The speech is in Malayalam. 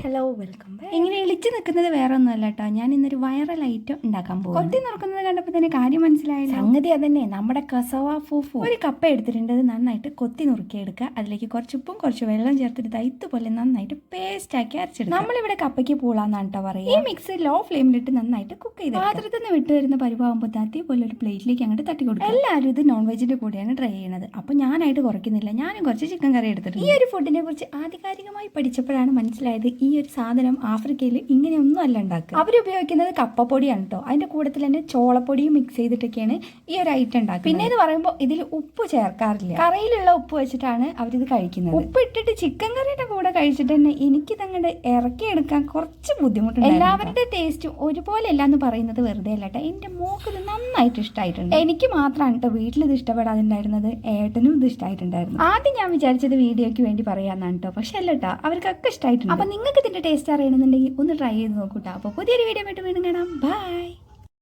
ഹലോ വെൽക്കം ബാക്ക് ഇങ്ങനെ എളിച്ച് നിൽക്കുന്നത് വേറെ ഒന്നുമല്ല കേട്ടോ. ഞാൻ ഇന്നൊരു വൈറൽ ഐറ്റം ഉണ്ടാക്കാൻ പോകും കൊത്തി നിറക്കുന്നത് കണ്ടപ്പോൾ തന്നെ കാര്യം മനസ്സിലായി സംഗതി അതന്നെ. നമ്മുടെ കസവ ഫൂഫു ഒരു കപ്പ എടുത്തിട്ടുണ്ട്. അത് നന്നായിട്ട് കൊത്തി നുറുക്കി എടുക്കുക അതിലേക്ക് കുറച്ച് ഉപ്പും കുറച്ച് വെള്ളം ചേർത്തിട്ട് തൈത്ത് പോലെ നന്നായിട്ട് പേസ്റ്റ് ആക്കി അരച്ചെടുക്കുക. നമ്മളിവിടെ കപ്പയ്ക്ക് പൂളാന്നാണ് കേട്ടോ പറയുക. ഈ മിക്സ് ലോ ഫ്ലെയിമിലിട്ട് നന്നായിട്ട് കുക്ക് ചെയ്ത് പാത്രത്തിൽ നിന്ന് വിട്ട് വരുന്ന പരിവാകുമ്പോൾ പോലെ ഒരു പ്ലേറ്റിലേക്ക് അങ്ങോട്ട് തട്ടി കൊടുക്കും എല്ലാവരും ഇത് നോൺ വെജിന്റെ കൂടെയാണ് ട്രൈ ചെയ്യുന്നത് അപ്പോൾ ഞാനായിട്ട് കുറയ്ക്കുന്നില്ല. ഞാനും കുറച്ച് ചിക്കൻ കറി എടുത്തിട്ടുണ്ട്. ഈ ഒരു ഫുഡിനെ കുറിച്ച് ആധികാരികമായി പഠിച്ചപ്പോഴാണ് മനസ്സിലായത്. ഈ ഒരു സാധനം ആഫ്രിക്കയിൽ ഇങ്ങനെയൊന്നും അല്ല ഉണ്ടാക്കുക. അവരുപയോഗിക്കുന്നത് കപ്പപ്പൊടിയാണ് കേട്ടോ അതിന്റെ കൂട്ടത്തിൽ തന്നെ ചോളപ്പൊടിയും മിക്സ് ചെയ്തിട്ടൊക്കെയാണ് ഈ ഒരു ഐറ്റം ഉണ്ടാക്കുക പിന്നെ എന്ന് പറയുമ്പോൾ ഇതിൽ ഉപ്പ് ചേർക്കാറില്ല. കറിയിലുള്ള ഉപ്പ് വെച്ചിട്ടാണ് അവരിത് കഴിക്കുന്നത്. ഉപ്പ് ഇട്ടിട്ട് ചിക്കൻ കറിയുടെ കൂടെ കഴിച്ചിട്ട് തന്നെ എനിക്ക് തങ്ങളുടെ ഇറക്കിയെടുക്കാൻ കുറച്ച് ബുദ്ധിമുട്ടുണ്ട് എല്ലാവരുടെ ടേസ്റ്റും ഒരുപോലെ അല്ല എന്ന് പറയുന്നത് വെറുതെ അല്ല കേട്ടോ എന്റെ മോക്ക് ഇത് നന്നായിട്ട് ഇഷ്ടമായിട്ടുണ്ട് എനിക്ക് മാത്രമാണ് കേട്ടോ വീട്ടിൽ ഇത് ഇഷ്ടപ്പെടാതുണ്ടായിരുന്നത്. ഏട്ടനും ഇത് ഇഷ്ടമായിട്ടുണ്ടായിരുന്നു ആദ്യം ഞാൻ വിചാരിച്ചത് വീഡിയോയ്ക്ക് വേണ്ടി പറയാന്നാണ് കേട്ടോ പക്ഷെ അല്ല കേട്ടോ അവർക്കൊക്കെ ഇഷ്ടമായിട്ടുണ്ട് അപ്പൊ നിങ്ങൾക്ക് ഇതിന്റെ ടേസ്റ്റ് അറിയണമെന്നുണ്ടെങ്കിൽ ഒന്ന് ട്രൈ ചെയ്ത് നോക്കൂട്ടോ അപ്പോൾ പുതിയൊരു വീഡിയോ ആയിട്ട് വീണ്ടും കാണാം. ബൈ